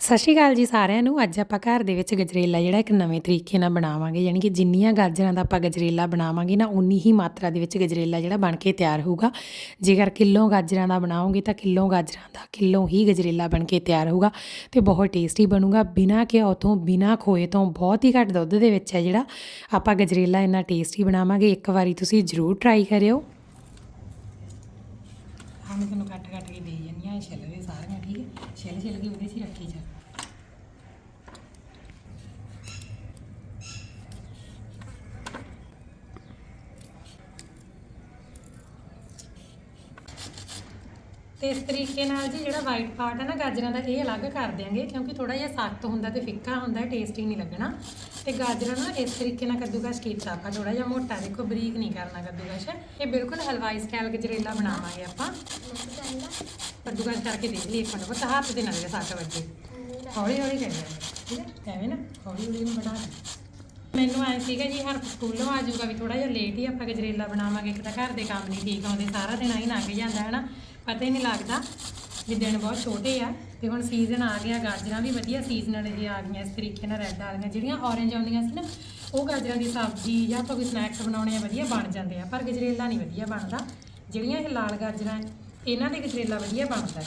ਸਤਿ ਸ਼੍ਰੀ ਅਕਾਲ ਜੀ ਸਾਰਿਆਂ ਨੂੰ। ਅੱਜ ਆਪਾਂ ਘਰ ਦੇ ਵਿੱਚ ਗਜਰੇਲਾ ਜਿਹੜਾ ਇੱਕ ਨਵੇਂ ਤਰੀਕੇ ਨਾਲ ਬਣਾਵਾਂਗੇ, ਯਾਨੀ ਕਿ ਜਿੰਨੀਆਂ ਗਾਜਰਾਂ ਦਾ ਆਪਾਂ ਗਜਰੇਲਾ ਬਣਾਵਾਂਗੇ ਨਾ ਉਨੀ ਹੀ ਮਾਤਰਾ ਦੇ ਵਿੱਚ ਗਜਰੇਲਾ ਜਿਹੜਾ ਬਣ ਕੇ ਤਿਆਰ ਹੋਊਗਾ। ਜੇਕਰ ਕਿਲੋ ਗਾਜਰਾਂ ਦਾ ਬਣਾਓਗੇ ਤਾਂ ਕਿਲੋ ਗਾਜਰਾਂ ਦਾ ਕਿਲੋ ਹੀ ਗਜਰੇਲਾ ਬਣ ਕੇ ਤਿਆਰ ਹੋਊਗਾ ਤੇ ਬਹੁਤ ਟੇਸਟੀ ਬਣੂਗਾ। ਬਿਨਾਂ ਘਿਓ ਤੋਂ, ਬਿਨਾਂ ਖੋਏ ਤੋਂ ਬਹੁਤ ਹੀ ਘੱਟ ਦੁੱਧ ਦੇ ਵਿੱਚ ਹੈ ਜਿਹੜਾ ਆਪਾਂ ਗਜਰੇਲਾ ਇੰਨਾ ਟੇਸਟੀ ਬਣਾਵਾਂਗੇ। ਇੱਕ ਵਾਰੀ ਤੁਸੀਂ ਜ਼ਰੂਰ ਟਰਾਈ ਕਰਿਓ। ਹਾਂ ਮੈਂ ਤੈਨੂੰ ਕੱਟ ਕੱਟ ਕੇ ਦੇ ਜਾਂਦੀ ਛਿੱਲ ਦੇ ਸਾਰੀਆਂ। ਠੀਕ ਹੈ ਛਿੱਲ ਛਿੱਲ ਕੇ ਉਹਦੇ 'ਚ ਤੇ ਇਸ ਤਰੀਕੇ ਨਾਲ ਜੀ ਜਿਹੜਾ ਵਾਈਟ ਪਾਰਟ ਹੈ ਨਾ ਗਾਜਰਾਂ ਦਾ ਇਹ ਅਲੱਗ ਕਰ ਦਿਆਂਗੇ ਕਿਉਂਕਿ ਥੋੜਾ ਜਿਹਾ ਸਖਤ ਹੁੰਦਾ ਤੇ ਫਿੱਕਾ ਹੁੰਦਾ ਟੇਸਟੀ ਨਹੀਂ ਲੱਗਣਾ। ਤੇ ਗਾਜਰਾਂ ਨਾ ਇਸ ਤਰੀਕੇ ਨਾਲ ਕੱਦੂਕਸ਼ ਕੀਤਾ ਆਪਾਂ ਥੋੜਾ ਜਿਹਾ ਮੋਟਾ, ਦੇਖੋ ਬਰੀਕ ਨਹੀਂ ਕਰਨਾ ਕੱਦੂਕਸ਼। ਇਹ ਬਿਲਕੁਲ ਹਲਵਾਈ ਸਟਾਈਲ ਗਜਰੇਲਾ ਬਣਾਵਾਂਗੇ ਆਪਾਂ। ਕੱਦੂਕਸ਼ ਕਰਕੇ ਦੇਖ ਲਈ ਇੱਕ ਮਿੰਟ ਬਸ ਹੱਥ ਦੇ ਨਾਲ ਸੱਟ ਵੱਜੇ। ਹੌਲੀ ਹੌਲੀ ਕਰੀ ਠੀਕ ਹੈ? ਐਵੇਂ ਨਾ, ਹੌਲੀ ਹੌਲੀ ਬਣਾ ਮੈਨੂੰ ਐ ਸੀਗਾ ਜੀ ਹਰ ਸਕੂਲੋਂ ਆ ਜਾਊਗਾ ਵੀ ਥੋੜਾ ਜਿਹਾ ਲੇਟ ਹੀ ਆਪਾਂ ਗਜਰੇਲਾ ਬਣਾਵਾਂਗੇ। ਇੱਕ ਤਾਂ ਘਰ ਦੇ ਕੰਮ ਨਹੀਂ ਠੀਕ ਆਉਂਦੇ, ਸਾਰਾ ਦਿਨ ਆਹੀ ਲੰਘ ਜਾਂਦਾ ਹੈ ਨਾ ਪਤਾ ਹੀ ਨਹੀਂ ਲੱਗਦਾ। ਵੀ ਦਿਨ ਬਹੁਤ ਛੋਟੇ ਆ ਤੇ ਹੁਣ ਸੀਜ਼ਨ ਆ ਗਿਆ, ਗਾਜਰਾਂ ਵੀ ਵਧੀਆ ਸੀਜ਼ਨਲ ਜੀ ਆ ਗਈਆਂ ਇਸ ਤਰੀਕੇ ਨਾਲ ਰੈੱਡ ਆ ਗਈਆਂ ਜਿਹੜੀਆਂ ਔਰੇਂਜ ਆਉਂਦੀਆਂ ਸੀ ਨਾ, ਉਹ ਗਾਜਰਾਂ ਦੀ ਸਬਜ਼ੀ ਜਾਂ ਆਪਾਂ ਕੋਈ ਸਨੈਕਸ ਬਣਾਉਣੇ ਆ, ਵਧੀਆ ਬਣ ਜਾਂਦੇ ਆ। ਪਰ ਗਜਰੇਲਾ ਨਹੀਂ ਵਧੀਆ ਬਣਦਾ। ਜਿਹੜੀਆਂ ਇਹ ਲਾਲ ਗਾਜਰਾਂ ਇਹਨਾਂ ਦੇ ਗਜਰੇਲਾ ਵਧੀਆ ਬਣਦਾ ਹੈ।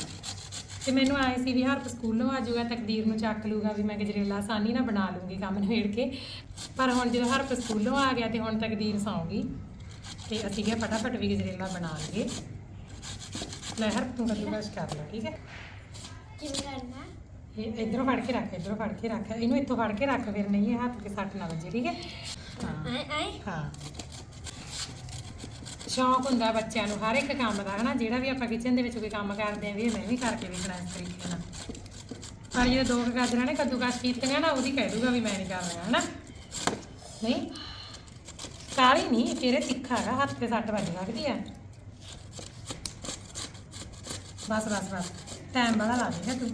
ਤੇ ਮੈਨੂੰ ਆਏ ਸੀ ਵੀ ਹਰਪ ਸਕੂਲੋਂ ਆ ਜਾਊਗਾ, ਤਕਦੀਰ ਨੂੰ ਚੱਕ ਲੂਗਾ ਵੀ ਮੈਂ ਗਜਰੇਲਾ ਆਸਾਨੀ ਨਾਲ ਬਣਾ ਲੂੰਗੀ ਕੰਮ ਨਿਬੇੜ ਕੇ। ਪਰ ਹੁਣ ਜਦੋਂ ਹਰਪ ਸਕੂਲੋਂ ਆ ਗਿਆ ਤੇ ਹੁਣ ਤਕਦੀਰ ਸੌਂਗੀ ਤੇ ਅਸੀਂ ਕਿਹਾ ਫਟਾਫਟ ਵੀ ਗਜਰੇਲਾ ਬਣਾ ਲਈਏ। ਲੈ ਹਰ ਤੂੰ ਕੱਦੂਕਸ ਕਰ ਲੈ ਠੀਕ ਹੈ? ਕਿਵੇਂ ਕਰਨਾ? ਇਹ ਇਧਰੋਂ ਫੜ ਕੇ ਰੱਖ ਇਧਰੋਂ ਫੜ ਕੇ ਰੱਖ ਇਹਨੂੰ ਇੱਥੋਂ ਫੜ ਕੇ ਰੱਖ ਫਿਰ ਨਹੀਂ ਇਹ ਹੱਥ ਤੇ ਸੱਟ ਨਾ ਵੱਜੇ ਠੀਕ ਹੈ? ਹਾਂ। ਆਏ ਆਏ। ਹਾਂ। ਸ਼ੌਂਕ ਹੁੰਦਾ ਬੱਚਿਆਂ ਨੂੰ ਹਰ ਇੱਕ ਕੰਮ ਦਾ ਹਨਾ? ਜਿਹੜਾ ਵੀ ਆਪਾਂ ਕਿਚਨ ਦੇ ਵਿੱਚ ਕੋਈ ਕੰਮ ਕਰਦੇ ਆਂ ਵੀ ਇਹ ਮੈਂ ਵੀ ਕਰਕੇ ਵੇਖਣਾ ਇਸ ਤਰੀਕੇ ਨਾਲ। ਪਰ ਜਿਹੜੇ ਦੋ ਕੁ ਗਾਜਰਾਂ ਨੇ ਕੱਦੂਕਸ ਕੀਤੀਆਂ ਨਾ ਉਹਦੀ ਕਹਿ ਦੂਗਾ ਵੀ ਮੈਂ ਨਹੀਂ ਕਰਨਾ ਹਨਾ? ਨਹੀਂ? ਕਾਲੀ ਨਹੀਂ ਤੇਰੇ ਤਿੱਖਾ ਹੈਗਾ ਹੱਥ ਤੇ ਸੱਟ ਵੱਜ ਲੱਗਦੀ ਆ। ਬਸ ਬਸ ਬਸ। ਟਾਈਮ ਬੜਾ ਲਾ ਦੇਗਾ ਤੂੰ।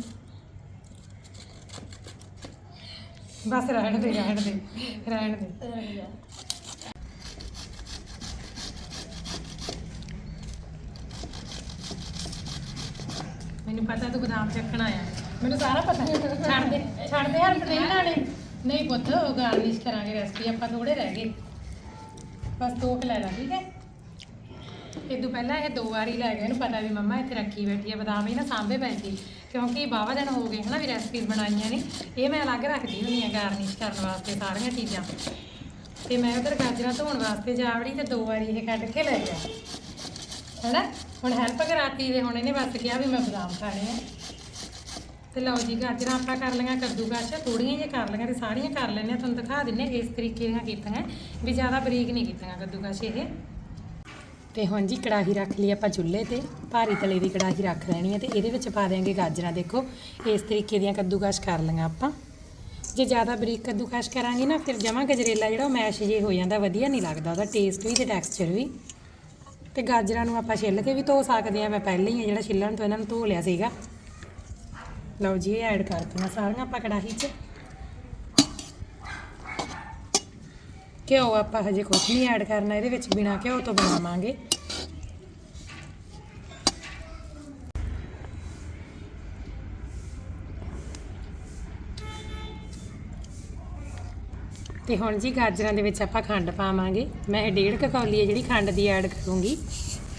ਬਸ ਰਹਿਣ ਦੇ ਰਹਿਣ ਦੇ ਰਹਿਣ ਦੇ। ਮੈਨੂੰ ਪਤਾ ਤੂੰ ਬਦਾਮ ਚੱਕਣਾ ਆ ਮੈਨੂੰ ਸਾਰਾ ਪਤਾ। ਛੱਡ ਦੇ ਛੱਡ ਦੇ ਹਰ ਨਹੀਂ ਲਾਣੇ ਨਹੀਂ ਪੁੱਤ ਉਹ ਗਾਰਨਿਸ਼ ਕਰਾਂਗੇ ਰੈਸਪੀ ਆਪਾਂ ਥੋੜੇ ਰਹਿ ਗਏ। ਬਸ ਦੋ ਕੁ ਲੈ ਲਾ ਠੀਕ ਹੈ? ਇਹ ਤੋਂ ਪਹਿਲਾਂ ਇਹ ਦੋ ਵਾਰੀ ਲੈ ਗਏ, ਇਹਨੂੰ ਪਤਾ ਵੀ ਮੰਮਾ ਇੱਥੇ ਰੱਖੀ ਬੈਠੀ ਹੈ ਬਦਾਮ ਇਹ ਨਾ ਸਾਂਭੇ ਪਏ ਸੀ। ਕਿਉਂਕਿ ਬਾਵਾ ਦਿਨ ਹੋ ਗਏ ਹਨਾ ਵੀ ਰੈਸਪੀਜ਼ ਬਣਾਈਆਂ ਨੇ, ਇਹ ਮੈਂ ਅਲੱਗ ਰੱਖਦੀ ਹੁੰਦੀ ਆ ਗਾਰਨਿਸ਼ ਕਰਨ ਵਾਸਤੇ ਸਾਰੀਆਂ ਚੀਜ਼ਾਂ। ਤੇ ਮੈਂ ਉਧਰ ਗਾਜਰਾਂ ਧੋਣ ਵਾਸਤੇ ਜਾਵੜੀ ਤੇ ਦੋ ਵਾਰੀ ਇਹ ਕੱਢ ਕੇ ਲੈ ਗਿਆ। ਹੈਨਾ? ਹੁਣ ਹੈਲਪ ਕਰਾਤੀ ਤੇ ਹੁਣ ਇਹਨੇ ਬਸ ਕਿਹਾ ਵੀ ਮੈਂ ਬਦਾਮ ਖਾਣੇ ਆ। ਤੇ ਲਓ ਜੀ, ਗਾਜਰਾਂ ਆਪਾਂ ਕਰ ਲਈਆਂ ਕੱਦੂਕਸ਼ ਥੋੜੀਆਂ ਜਿਹੀਆਂ ਕਰ ਲਈਆਂ ਤੇ ਸਾਰੀਆਂ ਕਰ ਲੈਣੇ ਆ। ਤੁਹਾਨੂੰ ਦਿਖਾ ਦਿੰਨੇ ਇਸ ਤਰੀਕੇ ਦੀਆਂ ਕੀਤੀਆਂ, ਵੀ ਜ਼ਿਆਦਾ ਬਰੀਕ ਨਹੀਂ ਕੀਤੀਆਂ ਕੱਦੂਕਸ਼ ਇਹ। ਤੇ ਹੁਣ ਜੀ ਕੜਾਹੀ ਰੱਖ ਲਈ ਆਪਾਂ ਚੁੱਲ੍ਹੇ ਤੇ। ਭਾਰੀ ਤਲੇ ਦੀ ਕੜਾਹੀ ਰੱਖ ਲੈਣੀ ਹੈ ਤੇ ਇਹਦੇ ਵਿੱਚ ਪਾ ਦਿਆਂਗੇ ਗਾਜਰਾਂ। ਦੇਖੋ, ਇਸ ਤਰੀਕੇ ਦੀਆਂ ਕੱਦੂਕਸ਼ ਕਰ ਲਈਆਂ ਆਪਾਂ। ਜੇ ਜ਼ਿਆਦਾ ਬਰੀਕ ਕੱਦੂਕਸ਼ ਕਰਾਂਗੇ ਨਾ, ਫਿਰ ਜਮਾਂ ਗਜਰੇਲਾ ਜਿਹੜਾ ਉਹ ਮੈਸ਼ ਜੇ ਹੋ ਜਾਂਦਾ, ਵਧੀਆ ਨਹੀਂ ਲੱਗਦਾ। ਉਹਦਾ ਟੇਸਟ ਵੀ ਤੇ ਟੈਕਸਚਰ ਵੀ। ਤੇ ਗਾਜਰਾਂ ਨੂੰ ਆਪਾਂ ਛਿੱਲ ਕੇ ਵੀ ਧੋ ਸਕਦੇ ਆ ਮੈਂ ਪਹਿਲਾਂ ਹੀ ਆ ਜਿਹੜਾ ਛਿੱਲਣ ਤੋਂ ਇਹਨਾਂ ਨੂੰ ਧੋ ਲਿਆ ਸੀਗਾ। ਲਓ ਜੀ, ਇਹ ਐਡ ਕਰਤੀਆਂ ਸਾਰੀਆਂ ਆਪਾਂ ਕੜਾਹੀ 'ਚ। ਘਿਓ ਆਪਾਂ ਹਜੇ ਕੁਝ ਨਹੀਂ ਐਡ ਕਰਨਾ, ਇਹਦੇ ਵਿੱਚ ਬਿਨਾ ਘਿਓ ਤੋਂ ਬਣਾਵਾਂਗੇ। ਤੇ ਹੁਣ ਜੀ ਗਾਜਰਾਂ ਦੇ ਵਿੱਚ ਆਪਾਂ ਖੰਡ ਪਾਵਾਂਗੇ। ਮੈਂ ਇਹ ਡੇਢ ਕੁ ਕੌਲੀ ਹੈ ਜਿਹੜੀ ਖੰਡ ਦੀ ਐਡ ਕਰੂੰਗੀ।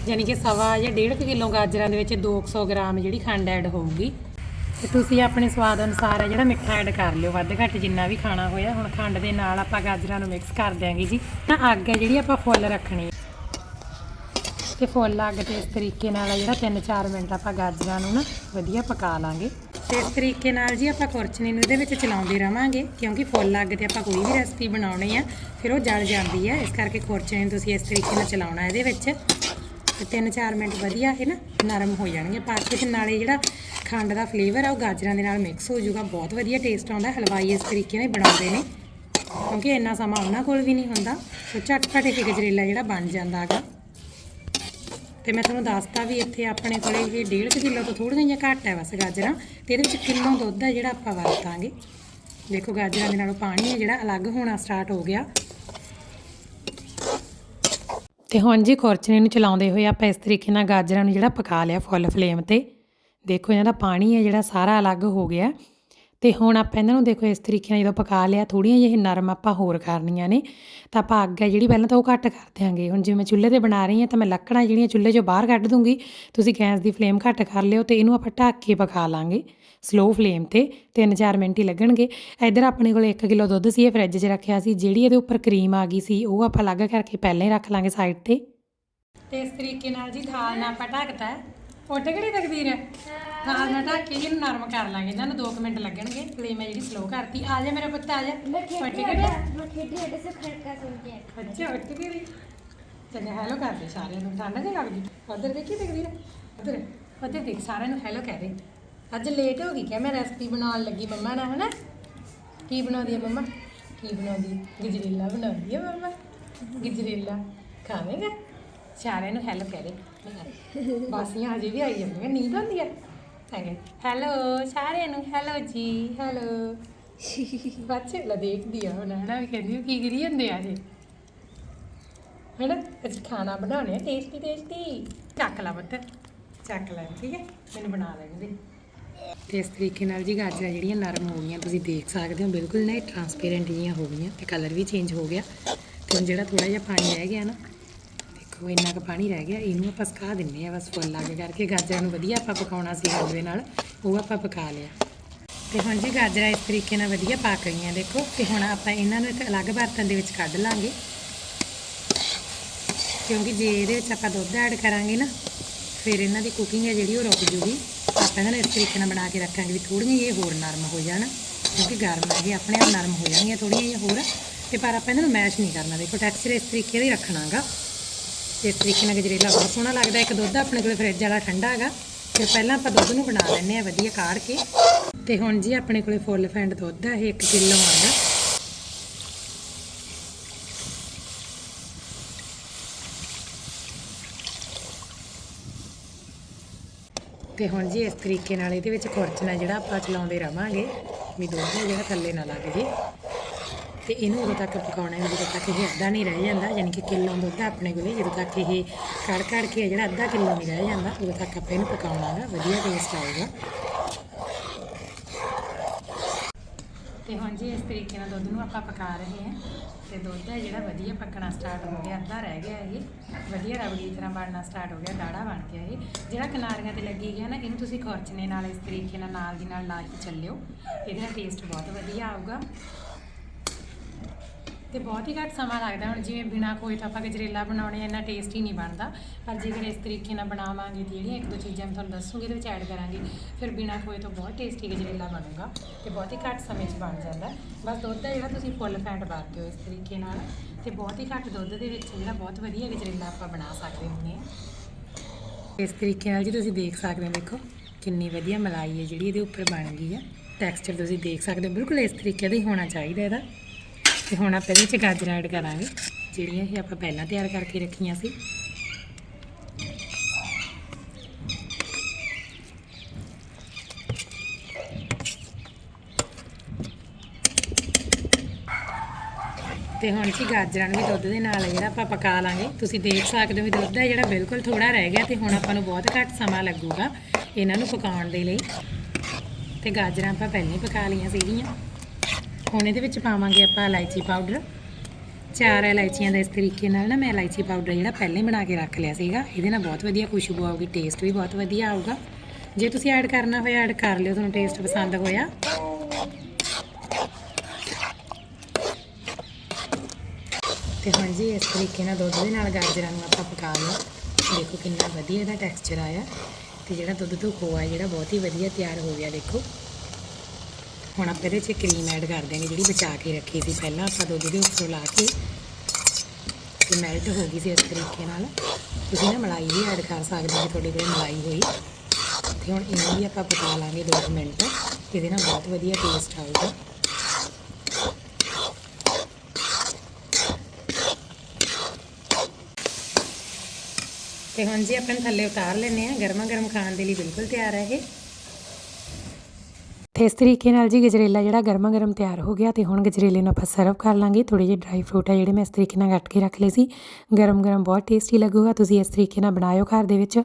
ਯਾਨੀ ਕਿ ਸਵਾ ਜਾਂ ਡੇਢ ਕੁ ਕਿਲੋ ਗਾਜਰਾਂ ਦੇ ਵਿੱਚ 200 ਗ੍ਰਾਮ ਜਿਹੜੀ ਖੰਡ ਐਡ ਹੋਊਗੀ। ਤੇ ਤੁਸੀਂ ਆਪਣੇ ਸਵਾਦ ਅਨੁਸਾਰ ਹੈ ਜਿਹੜਾ ਮਿੱਠਾ ਐਡ ਕਰ ਲਿਓ, ਵੱਧ ਘੱਟ ਜਿੰਨਾ ਵੀ ਖਾਣਾ ਹੋਇਆ, ਹੁਣ ਖੰਡ ਦੇ ਨਾਲ ਆਪਾਂ ਗਾਜਰਾਂ ਨੂੰ ਮਿਕਸ ਕਰ ਦਿਆਂਗੇ ਜੀ। ਤਾਂ ਅੱਗ ਹੈ ਜਿਹੜੀ ਆਪਾਂ ਫੁੱਲ ਰੱਖਣੀ ਹੈ। ਤੇ ਫੁੱਲ ਅੱਗ ਤੇ ਇਸ ਤਰੀਕੇ ਨਾਲ ਹੈ ਜਿਹੜਾ 3-4 ਮਿੰਟ ਆਪਾਂ ਗਾਜਰਾਂ ਨੂੰ ਨਾ ਵਧੀਆ ਪਕਾ ਲਾਂਗੇ। ਤੇ ਇਸ ਤਰੀਕੇ ਨਾਲ ਜੀ ਆਪਾਂ ਕੁਰਚਨੀ ਨੂੰ ਇਹਦੇ ਵਿੱਚ ਚਲਾਉਂਦੇ ਰਵਾਂਗੇ, ਕਿਉਂਕਿ ਫੁੱਲ ਅੱਗ ਤੇ ਆਪਾਂ ਕੋਈ ਵੀ ਰੈਸਪੀ ਬਣਾਉਣੀ ਆ, ਫਿਰ ਉਹ ਜਲ ਜਾਂਦੀ ਹੈ। ਇਸ ਕਰਕੇ ਖੁਰਚਣੀ ਨੂੰ ਤੁਸੀਂ ਇਸ ਤਰੀਕੇ ਨਾਲ ਚਲਾਉਣਾ ਇਹਦੇ ਵਿੱਚ। 3-4 ਮਿੰਟ ਵਧੀਆ ਇਹ ਨਾ ਨਰਮ ਹੋ ਜਾਣਗੇ। ਪਾ ਕੇ ਤੇ ਨਾਲੇ ਜਿਹੜਾ ਖੰਡ ਦਾ ਫਲੇਵਰ ਆ, ਉਹ ਗਾਜਰਾਂ ਦੇ ਨਾਲ ਮਿਕਸ ਹੋ ਜਾਊਗਾ। ਬਹੁਤ ਵਧੀਆ ਟੇਸਟ ਆਉਂਦਾ। ਹਲਵਾਈ ਇਸ ਤਰੀਕੇ ਨਾਲ ਬਣਾਉਂਦੇ ਨੇ। ਕਿਉਂਕਿ ਇੰਨਾ ਸਮਾਂ ਉਹਨਾਂ ਕੋਲ ਵੀ ਨਹੀਂ ਹੁੰਦਾ। ਤੇ ਝਟਪਟ ਇਹ ਗਜਰੇਲਾ ਜਿਹੜਾ ਬਣ ਜਾਂਦਾ ਹੈਗਾ। ਤੇ ਮੈਂ ਤੁਹਾਨੂੰ ਦੱਸਤਾ ਵੀ ਇੱਥੇ ਆਪਣੇ ਕੋਲੇ ਇਹ 1.5 ਕਿਲੋ ਤੋਂ ਥੋੜ੍ਹੀਆਂ ਜਿਹੀਆਂ ਘੱਟ ਹੈ ਬਸ ਗਾਜਰਾਂ। ਤੇ ਇਹਦੇ ਵਿੱਚ ਕਿਲੋ ਦੁੱਧ ਹੈ ਜਿਹੜਾ ਆਪਾਂ ਵਰਤਾਂਗੇ। ਦੇਖੋ ਗਾਜਰਾਂ ਦੇ ਨਾਲੋਂ ਪਾਣੀ ਹੈ ਜਿਹੜਾ ਅਲੱਗ ਹੋਣਾ ਸਟਾਰਟ ਹੋ ਗਿਆ। ਤੇ ਹੁਣ ਜੀ ਖੁਰਚਣੇ ਨੂੰ ਚਲਾਉਂਦੇ ਹੋਏ ਆਪਾਂ ਇਸ ਤਰੀਕੇ ਨਾਲ ਗਾਜਰਾਂ ਨੂੰ ਜਿਹੜਾ ਪਕਾ ਲਿਆ ਫੁੱਲ ਫਲੇਮ ਤੇ। ਦੇਖੋ ਇਹਨਾਂ ਦਾ ਪਾਣੀ ਹੈ ਜਿਹੜਾ ਸਾਰਾ ਅਲੱਗ ਹੋ ਗਿਆ। ਤੇ ਹੁਣ ਆਪਾਂ ਇਹਨਾਂ ਨੂੰ ਦੇਖੋ ਇਸ ਤਰੀਕੇ ਨਾਲ ਜਦੋਂ ਪਕਾ ਲਿਆ ਥੋੜੀਆਂ ਜਿਹੀਆਂ ਨਰਮ ਆਪਾਂ ਹੋਰ ਕਰਨੀਆਂ ਨੇ, ਤਾਂ ਆਪਾਂ ਅੱਗ ਹੈ ਜਿਹੜੀ ਪਹਿਲਾਂ ਤਾਂ ਉਹ ਘੱਟ ਕਰ ਦਿਆਂਗੇ। ਹੁਣ ਜਿਵੇਂ ਚੁੱਲ੍ਹੇ ਤੇ ਬਣਾ ਰਹੀ ਹਾਂ, ਤਾਂ ਮੈਂ ਲੱਕੜਾਂ ਜਿਹੜੀਆਂ ਚੁੱਲ੍ਹੇ 'ਚੋਂ ਬਾਹਰ ਕੱਢ ਦੂੰਗੀ, ਤੁਸੀਂ ਗੈਸ ਦੀ ਫਲੇਮ ਘੱਟ ਕਰ ਲਿਓ ਤੇ ਇਹਨੂੰ ਆਪਾਂ ਢੱਕ ਕੇ ਪਕਾ ਲਾਂਗੇ ਸਲੋ ਫਲੇਮ ਤੇ 3-4 ਮਿੰਟ ਹੀ ਲੱਗਣਗੇ। ਇੱਧਰ ਆਪਣੇ ਕੋਲ 1 ਕਿਲੋ ਦੁੱਧ ਸੀ, ਇਹ ਫਰਿੱਜ 'ਚ ਰੱਖਿਆ ਸੀ, ਜਿਹੜੀ ਇਹਦੇ ਉੱਪਰ ਕਰੀਮ ਆ ਗਈ ਸੀ, ਉਹ ਆਪਾਂ ਅਲੱਗ ਕਰਕੇ ਪਹਿਲਾਂ ਹੀ ਰੱਖ ਲਾਂਗੇ ਸਾਈਡ ਤੇ। ਤੇ ਇਸ ਤਰੀਕੇ ਨਾਲ ਜੀ ਥਾਲ ਨਾਲ ਆਪਾਂ ਢੱਕਤਾ। ਉੱਠ ਕਿਹੜੀ ਤਕਦੀਰ ਹੈ ਥਾਲ ਨਾਲ ਢੱਕ ਕੇ ਇਹਨੂੰ ਨਰਮ ਕਰ ਲਾਂਗੇ ਇਹਨਾਂ ਨੂੰ 2 ਮਿੰਟ ਲੱਗਣਗੇ ਫਲੇਮ ਹੈ ਜਿਹੜੀ ਸਲੋ ਕਰਤੀ ਆ ਜਾ ਮੇਰਾ ਪੁੱਤ ਆ ਜਾ मैं ਉੱਠ खेती ਕਿਹੜੇ मैं खेती हटे से खड़का सुन के ਅੱਛਾ ਉੱਠ ਕਿਹੜੀ ਚੰਗਾ ਹੈਲੋ ਕਰ ਦੇ ਸਾਰਿਆਂ ਨੂੰ ਠੰਡ ਨਹੀਂ ਲੱਗਦੀ ਉਧਰ ਦੇਖੀ ਤਕਦੀਰ ਉਧਰ ਉਧਰ ਦੇਖ ਸਾਰਿਆਂ ਨੂੰ ਹੈਲੋ ਕਹਿ ਦੇ ਅੱਜ ਲੇਟ ਹੋ ਗਈ ਕਿ ਮੈਂ ਰੈਸਪੀ ਬਣਾਉਣ ਲੱਗੀ ਮੰਮਾ ਨਾਲ ਹਨਾ ਕੀ ਬਣਾਉਂਦੀ ਹੈ ਮੰਮਾ ਕੀ ਬਣਾਉਂਦੀ ਹੈ? ਗਜਰੇਲਾ ਬਣਾਉਂਦੀ ਹੈ ਮੰਮਾ ਗਜਰੇਲਾ ਖਾਵੇਂਗਾ ਸਾਰਿਆਂ ਨੂੰ ਹੈਲੋ ਕਹਿ ਦੇ। ਬਾਸੀਆਂ ਹਜੇ ਵੀ ਆਈ ਜਾਂਦੀਆਂ ਨੀਂਦ ਆਉਂਦੀ ਹੈ ਹੈਲੋ ਸਾਰਿਆਂ ਨੂੰ ਹੈਲੋ ਜੀ ਹੈਲੋ ਬੱਚੇ ਲਾ ਦੇਖਦੀ ਆ ਹੁਣ ਹਨਾ ਵੀ ਕਹਿੰਦੀ ਆ, ਕੀ ਕਰੀ ਜਾਂਦੇ ਆ ਜੀ ਹੈਨਾ ਅਸੀਂ ਖਾਣਾ ਬਣਾਉਣੇ ਆ ਟੇਸਟੀ ਟੇਸਟੀ ਚੱਕ ਲਾ ਬੱਤ ਚੱਕ ਲੈ ਠੀਕ ਹੈ? ਮੈਨੂੰ ਬਣਾ ਲੈਣ ਦੇ ਤੇ ਇਸ ਤਰੀਕੇ ਨਾਲ ਜੀ ਗਾਜਰਾਂ ਜਿਹੜੀਆਂ ਨਰਮ ਹੋ ਗਈਆਂ ਤੁਸੀਂ ਦੇਖ ਸਕਦੇ ਹੋ ਬਿਲਕੁਲ ਨਾ ਟਰਾਂਸਪੇਰੈਂਟ ਜਿਹੀਆਂ ਹੋ ਗਈਆਂ ਤੇ ਕਲਰ ਵੀ ਚੇਂਜ ਹੋ ਗਿਆ। ਤੇ ਹੁਣ ਜਿਹੜਾ ਥੋੜਾ ਜਿਹਾ ਪਾਣੀ ਰਹਿ ਗਿਆ ਨਾ ਉਹ ਇੰਨਾ ਕੁ ਪਾਣੀ ਰਹਿ ਗਿਆ, ਇਹਨੂੰ ਆਪਾਂ ਸੁਕਾ ਦਿੰਨੇ ਆ ਬਸ ਫੁੱਲ ਲੱਗ ਕਰਕੇ। ਗਾਜਰਾਂ ਨੂੰ ਵਧੀਆ ਆਪਾਂ ਪਕਾਉਣਾ ਸੀ ਹਲਵੇ ਨਾਲ, ਉਹ ਆਪਾਂ ਪਕਾ ਲਿਆ। ਤੇ ਹੁਣ ਜੀ ਗਾਜਰਾਂ ਇਸ ਤਰੀਕੇ ਨਾਲ ਵਧੀਆ ਪੱਕ ਗਈਆਂ ਦੇਖੋ। ਤੇ ਹੁਣ ਆਪਾਂ ਇਹਨਾਂ ਨੂੰ ਇੱਕ ਅਲੱਗ ਬਰਤਨ ਦੇ ਵਿੱਚ ਕੱਢ ਲਾਂਗੇ। ਕਿਉਂਕਿ ਜੇ ਇਹਦੇ ਵਿੱਚ ਆਪਾਂ ਦੁੱਧ ਐਡ ਕਰਾਂਗੇ ਨਾ, ਫਿਰ ਇਹਨਾਂ ਦੀ ਕੁਕਿੰਗ ਹੈ ਜਿਹੜੀ ਉਹ ਰੁਕ ਜੂਗੀ। ਆਪਾਂ ਇਹਨਾਂ ਨੂੰ ਇਸ ਤਰੀਕੇ ਨਾਲ ਬਣਾ ਕੇ ਰੱਖਾਂਗੇ ਵੀ ਥੋੜੀਆਂ ਜਿਹੀਆਂ ਹੋਰ ਨਰਮ ਹੋ ਜਾਣ, ਕਿਉਂਕਿ ਗਰਮ ਹੈ ਇਹ ਆਪਣੇ ਆਪ ਨਰਮ ਹੋ ਜਾਣਗੀਆਂ ਥੋੜੀਆਂ ਜਿਹੀਆਂ ਹੋਰ। ਤੇ ਪਰ ਆਪਾਂ ਇਹਨਾਂ ਨੂੰ ਮੈਸ਼ ਨਹੀਂ ਕਰਨਾ, ਦੇਖੋ ਟੈਕਸਚਰ ਇਸ ਤਰੀਕੇ ਦਾ ਹੀ ਰੱਖਣਾਗਾ। ਇਸ ਤਰੀਕੇ ਨਾਲ ਗਜਰੇਲਾ ਬਹੁਤ ਸੋਹਣਾ ਲੱਗਦਾ। ਇੱਕ ਦੁੱਧ ਆਪਣੇ ਕੋਲ ਫਰਿੱਜ ਵਾਲਾ ਠੰਡਾ ਹੈਗਾ। ਫਿਰ ਪਹਿਲਾਂ ਆਪਾਂ ਦੁੱਧ ਨੂੰ ਬਣਾ ਲੈਂਦੇ ਆ ਵਧੀਆ ਕਾੜ ਕੇ। ਤੇ ਹੁਣ ਜੀ ਆਪਣੇ ਕੋਲੇ ਫੁੱਲ ਫੈਂਡ ਦੁੱਧ ਹੈ, ਇਹ 1 ਕਿਲੋ ਆਉਂਦਾ ਤੇ ਹੁਣ ਜੀ ਇਸ ਤਰੀਕੇ ਨਾਲ ਇਹਦੇ ਵਿੱਚ ਖੁਰਚਣਾ ਜਿਹੜਾ ਆਪਾਂ ਚਲਾਉਂਦੇ ਰਵਾਂਗੇ, ਵੀ ਦੁੱਧ ਹੈ ਜਿਹੜਾ ਥੱਲੇ ਨਾ ਲੱਗ ਜੇ। ਤੇ ਇਹਨੂੰ ਉਦੋਂ ਤੱਕ ਪਕਾਉਣਾ ਹੈ, ਜਦੋਂ ਤੱਕ ਇਹ ਅੱਧਾ ਨਹੀਂ ਰਹਿ ਜਾਂਦਾ ਯਾਨੀ ਕਿ ਕਿਲੋ ਦੁੱਧ ਆਪਣੇ ਕੋਲੇ, ਜਦੋਂ ਤੱਕ ਇਹ ਕੜ ਕੜ ਕੇ ਜਿਹੜਾ ਅੱਧਾ ਕਿਲੋ ਨਹੀਂ ਰਹਿ ਜਾਂਦਾ, ਉਦੋਂ ਤੱਕ ਆਪਾਂ ਇਹਨੂੰ ਪਕਾਉਣਾ ਹੈ ਵਧੀਆ ਟੇਸਟ ਆਊਗਾ। ਤੇ ਹੁਣ ਜੀ ਇਸ ਤਰੀਕੇ ਨਾਲ ਦੁੱਧ ਨੂੰ ਆਪਾਂ ਪਕਾ ਰਹੇ ਹਾਂ, ਤੇ ਦੁੱਧ ਹੈ ਜਿਹੜਾ ਵਧੀਆ ਪੱਕਣਾ ਸਟਾਰਟ ਹੋ ਗਿਆ, ਅੱਧਾ ਰਹਿ ਗਿਆ ਇਹ, ਵਧੀਆ ਰਬੜੀ ਤਰ੍ਹਾਂ ਬਣਨਾ ਸਟਾਰਟ ਹੋ ਗਿਆ, ਦਾੜਾ ਬਣ ਗਿਆ ਇਹ। ਜਿਹੜਾ ਕਿਨਾਰੀਆਂ ਤੇ ਲੱਗੀ ਗਿਆ ਨਾ, ਇਹਨੂੰ ਤੁਸੀਂ ਖੁਰਚਣੇ ਨਾਲ, ਇਸ ਤਰੀਕੇ ਨਾਲ ਨਾਲ ਦੀ ਨਾਲ ਲਾ ਕੇ ਚੱਲਿਓ, ਇਹਦਾ ਟੇਸਟ ਬਹੁਤ ਵਧੀਆ ਆਊਗਾ। ਤੇ ਬਹੁਤ ਹੀ ਘੱਟ ਸਮਾਂ ਲੱਗਦਾ। ਹੁਣ ਜਿਵੇਂ ਬਿਨਾ ਕੋਈ ਤਾਂ ਆਪਾਂ ਗਜਰੇਲਾ ਬਣਾਉਣੇ ਆ, ਇੰਨਾ ਟੇਸਟੀ ਨਹੀਂ ਬਣਦਾ। ਪਰ ਜੇਕਰ ਇਸ ਤਰੀਕੇ ਨਾਲ ਬਣਾਵਾਂਗੇ ਤੇ ਜਿਹੜੀਆਂ ਇੱਕ ਦੋ ਚੀਜ਼ਾਂ ਮੈਂ ਤੁਹਾਨੂੰ ਦੱਸੂਗੀ ਇਹਦੇ ਵਿੱਚ ਐਡ ਕਰਾਂਗੀ ਫਿਰ ਬਿਨਾ ਕੋਈ ਤੋਂ ਬਹੁਤ ਟੇਸਟੀ ਗਜਰੇਲਾ ਬਣੂਗਾ ਤੇ ਬਹੁਤ ਹੀ ਘੱਟ ਸਮੇਂ 'ਚ ਬਣ ਜਾਂਦਾ। ਬਸ ਦੁੱਧ ਦਾ ਜਿਹੜਾ ਤੁਸੀਂ ਫੁੱਲ ਫੈਟ ਵਰਤਿਓ ਇਸ ਤਰੀਕੇ ਨਾਲ ਤੇ ਬਹੁਤ ਹੀ ਘੱਟ ਦੁੱਧ ਦੇ ਵਿੱਚ ਜਿਹੜਾ ਬਹੁਤ ਵਧੀਆ ਗਜਰੇਲਾ ਆਪਾਂ ਬਣਾ ਸਕਦੇ ਹੁੰਦੇ ਹਾਂ ਇਸ ਤਰੀਕੇ ਨਾਲ ਜੀ ਤੁਸੀਂ ਦੇਖ ਸਕਦੇ ਹੋ ਦੇਖੋ ਕਿੰਨੀ ਵਧੀਆ ਮਲਾਈ ਹੈ ਜਿਹੜੀ ਇਹਦੇ ਉੱਪਰ ਬਣ ਗਈ ਹੈ। ਟੈਕਸਚਰ ਤੁਸੀਂ ਦੇਖ ਸਕਦੇ ਹੋ ਬਿਲਕੁਲ ਇਸ ਤਰੀਕੇ ਦਾ ਹੀ ਹੋਣਾ ਚਾਹੀਦਾ ਇਹਦਾ। ਤੇ ਹੁਣ ਆਪਾਂ ਇਹਦੇ ਵਿੱਚ ਗਾਜਰਾਂ ਐਡ ਕਰਾਂਗੇ, ਜਿਹੜੀਆਂ ਇਹ ਆਪਾਂ ਪਹਿਲਾਂ ਤਿਆਰ ਕਰਕੇ ਰੱਖੀਆਂ ਸੀ। ਤੇ ਹੁਣ ਜੀ ਗਾਜਰਾਂ ਨੂੰ ਵੀ ਦੁੱਧ ਦੇ ਨਾਲ ਜਿਹੜਾ ਆਪਾਂ ਪਕਾ ਲਾਂਗੇ। ਤੁਸੀਂ ਦੇਖ ਸਕਦੇ ਹੋ ਵੀ ਦੁੱਧ ਹੈ ਜਿਹੜਾ ਬਿਲਕੁਲ ਥੋੜਾ ਰਹਿ ਗਿਆ ਤੇ ਹੁਣ ਆਪਾਂ ਨੂੰ ਬਹੁਤ ਘੱਟ ਸਮਾਂ ਲੱਗੂਗਾ ਇਹਨਾਂ ਨੂੰ ਪਕਾਉਣ ਦੇ ਲਈ। ਤੇ ਗਾਜਰਾਂ ਆਪਾਂ ਪਹਿਲਾਂ ਹੀ ਪਕਾ ਲਈਆਂ ਸੀਗੀਆਂ। ਹੁਣ ਇਹਦੇ ਵਿੱਚ ਪਾਵਾਂਗੇ ਆਪਾਂ ਇਲਾਇਚੀ ਪਾਊਡਰ ਚਾਰ ਇਲਾਇਚੀਆਂ ਦਾ ਇਸ ਤਰੀਕੇ ਨਾਲ ਨਾ ਮੈਂ ਇਲਾਇਚੀ ਪਾਊਡਰ ਜਿਹੜਾ ਪਹਿਲਾਂ ਹੀ ਬਣਾ ਕੇ ਰੱਖ ਲਿਆ ਸੀਗਾ, ਇਹਦੇ ਨਾਲ ਬਹੁਤ ਵਧੀਆ ਖੁਸ਼ਬੂ ਆਊਗੀ ਟੇਸਟ ਵੀ ਬਹੁਤ ਵਧੀਆ ਆਊਗਾ। ਜੇ ਤੁਸੀਂ ਐਡ ਕਰਨਾ ਹੋਇਆ ਐਡ ਕਰ ਲਿਓ, ਤੁਹਾਨੂੰ ਟੇਸਟ ਪਸੰਦ ਹੋਇਆ। ਤੇ ਹੁਣ ਜੀ ਇਸ ਤਰੀਕੇ ਨਾਲ ਦੁੱਧ ਦੇ ਨਾਲ ਗਾਜਰਾਂ ਨੂੰ ਆਪਾਂ ਪਕਾ ਲਿਆ ਦੇਖੋ ਕਿੰਨਾ ਵਧੀਆ ਇਹਦਾ ਟੈਕਸਚਰ ਆਇਆ। ਤੇ ਜਿਹੜਾ ਦੁੱਧ ਤੋਂ ਖੋਆ ਜਿਹੜਾ ਬਹੁਤ ਹੀ ਵਧੀਆ ਤਿਆਰ ਹੋ ਗਿਆ, ਦੇਖੋ। ਹੁਣ ਆਪਾਂ ਇਹਦੇ 'ਚ ਕਰੀਮ ਐਡ ਕਰ ਦਿਆਂਗੇ, ਜਿਹੜੀ ਬਚਾ ਕੇ ਰੱਖੀ ਸੀ ਪਹਿਲਾਂ ਆਪਾਂ ਦੁੱਧ ਦੇ ਉੱਪਰੋਂ ਲਾ ਕੇ, ਤੇ ਮੈਲਟ ਹੋ ਗਈ ਸੀ ਇਸ ਤਰੀਕੇ ਨਾਲ। ਤੁਸੀਂ ਨਾ ਮਲਾਈ ਵੀ ਐਡ ਕਰ ਸਕਦੇ ਹੋ ਤੁਹਾਡੇ ਕੋਲ ਮਲਾਈ ਹੋਈ। ਤੇ ਹੁਣ ਇਹਨੂੰ ਵੀ ਆਪਾਂ ਪਕਾ ਲਾਂਗੇ 2 ਮਿੰਟ। ਇਹਦੇ ਨਾਲ ਬਹੁਤ ਵਧੀਆ ਟੇਸਟ ਆਊਗਾ। ਤੇ ਹੁਣ ਜੀ ਆਪਾਂ ਥੱਲੇ ਉਤਾਰ ਲੈਨੇ ਆ ਗਰਮਾ ਗਰਮ ਖਾਣ ਦੇ ਲਈ ਬਿਲਕੁਲ ਤਿਆਰ ਹੈ ਇਹ। ਤੇ ਇਸ ਤਰੀਕੇ ਨਾਲ ਜੀ ਗਜਰੇਲਾ ਜਿਹੜਾ ਗਰਮਾ ਗਰਮ ਤਿਆਰ ਹੋ ਗਿਆ ਤੇ ਹੁਣ ਗਜਰੇਲੇ ਨੂੰ ਆਪਾਂ ਸਰਵ ਕਰ ਲਾਂਗੇ। ਥੋੜੇ ਜਿਹੇ ਡਰਾਈ ਫਰੂਟ ਆ ਜਿਹੜੇ ਮੈਂ ਇਸ ਤਰੀਕੇ ਨਾਲ ਕੱਟ ਕੇ ਰੱਖ ਲਏ ਸੀ। ਗਰਮ ਗਰਮ ਬਹੁਤ ਟੇਸਟੀ ਲੱਗੂਗਾ। ਤੁਸੀਂ ਇਸ ਤਰੀਕੇ ਨਾਲ ਬਣਾਇਓ ਘਰ ਦੇ ਵਿੱਚ।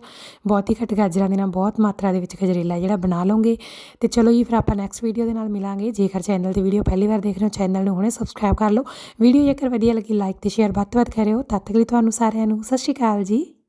ਬਹੁਤ ਹੀ ਘੱਟ ਗਾਜਰਾਂ ਦੇ ਨਾਲ ਬਹੁਤ ਮਾਤਰਾ ਦੇ ਵਿੱਚ ਗਜਰੇਲਾ ਜਿਹੜਾ ਬਣਾ ਲਓਗੇ। ਤੇ ਚਲੋ ਜੀ, ਫਿਰ ਆਪਾਂ ਨੈਕਸਟ ਵੀਡੀਓ ਦੇ ਨਾਲ ਮਿਲਾਂਗੇ। ਜੇਕਰ ਚੈਨਲ ਤੇ ਵੀਡੀਓ ਪਹਿਲੀ ਵਾਰ ਦੇਖ ਰਹੇ ਹੋ ਚੈਨਲ ਨੂੰ ਹੁਣੇ ਸਬਸਕ੍ਰਾਈਬ ਕਰ ਲਓ। ਵੀਡੀਓ ਜੇਕਰ ਵਧੀਆ ਲੱਗੀ ਲਾਈਕ ਤੇ ਸ਼ੇਅਰ ਵੱਧ ਤੋਂ ਵੱਧ ਕਰਿਓ। ਤਦ ਤੱਕ ਲਈ ਤੁਹਾਨੂੰ ਸਾਰਿਆਂ ਨੂੰ ਸਤਿ ਸ਼੍ਰੀ ਅਕਾਲ ਜੀ।